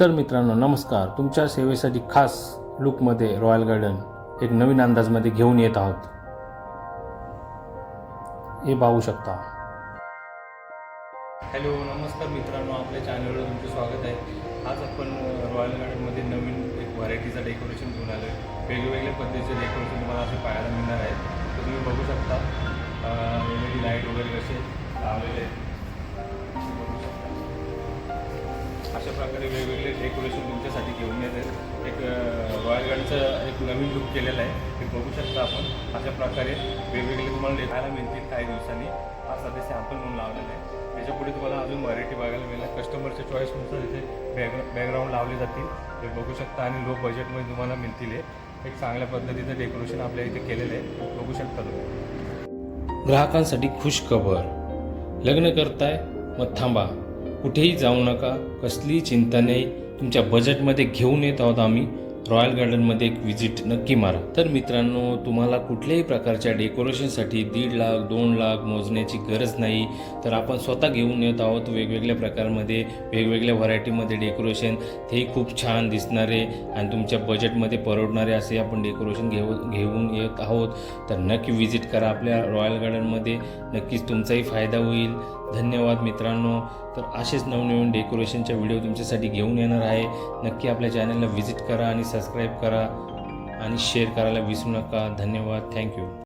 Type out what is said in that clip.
तर मित्रांनो नमस्कार. तुमच्या सेवेसाठी खास लुकमध्ये रॉयल गार्डन एक नवीन अंदाजमध्ये घेऊन येत आहोत. हे पाहू शकता. हॅलो नमस्कार मित्रांनो. आपल्या चॅनलवर तुमचं स्वागत आहे. आज आपण रॉयल गार्डनमध्ये नवीन एक व्हरायटीचं डेकोरेशन घेऊन आलो आहे वेगवेगळ्या पद्धतीचे डेकोरेशन तुम्हाला असे पाहायला मिळणार आहे. तर तुम्ही बघू शकता. वेगवेगळी लाइट वगैरे कसे लावलेले आहेत. अशा प्रकारे वेगवेगळे डेकोरेशन तुमच्यासाठी घेऊन येते एक रॉयल गार्डनचं एक नवीन लुक केलेलं आहे. ते बघू शकता आपण. अशा प्रकारे वेगवेगळे तुम्हाला देखायला मिळतील काही दिवसांनी. हा सध्या सॅम्पल म्हणून लावलेलं आहे. त्याच्यापुढे तुम्हाला अजून व्हरायटी बघायला मिळेल. कस्टमरच्या चॉईसनुसार तिथे बॅग बॅकग्राऊंड लावले जातील. ते बघू शकता आणि लो बजेटमध्ये तुम्हाला मिळतील एक चांगल्या पद्धतीचं डेकोरेशन आपल्या इथे केलेलं आहे. बघू शकता तुम्ही. ग्राहकांसाठी खुश खबर लग्न करताय मग थांबा. कुठेही जाऊ नका. कसलीही चिंता नाही. तुमच्या बजेटमध्ये घेऊन येत आहोत आम्ही. रॉयल गार्डनमध्ये एक व्हिजिट नक्की मारा. तर मित्रांनो तुम्हाला कुठल्याही प्रकारच्या डेकोरेशनसाठी दीड लाख दोन लाख मोजण्याची गरज नाही. तर आपण स्वतः घेऊन येत आहोत वेगवेगळ्या प्रकारमध्ये वेगवेगळ्या व्हरायटीमध्ये डेकोरेशन तेही खूप छान दिसणारे आणि तुमच्या बजेटमध्ये परवडणारे असे आपण डेकोरेशन घेऊ घेऊन येत आहोत. तर नक्की व्हिजिट करा आपल्या रॉयल गार्डनमध्ये नक्कीच तुमचाही फायदा होईल. धन्यवाद मित्रांनो. तर असेच नवनवीन डेकोरेशनच्या व्हिडिओ तुमच्यासाठी घेऊन येणार आहे. नक्की आपल्या चॅनलला व्हिजिट करा आणि सबस्क्राईब करा आणि शेअर करायला विसरू नका. धन्यवाद. थँक्यू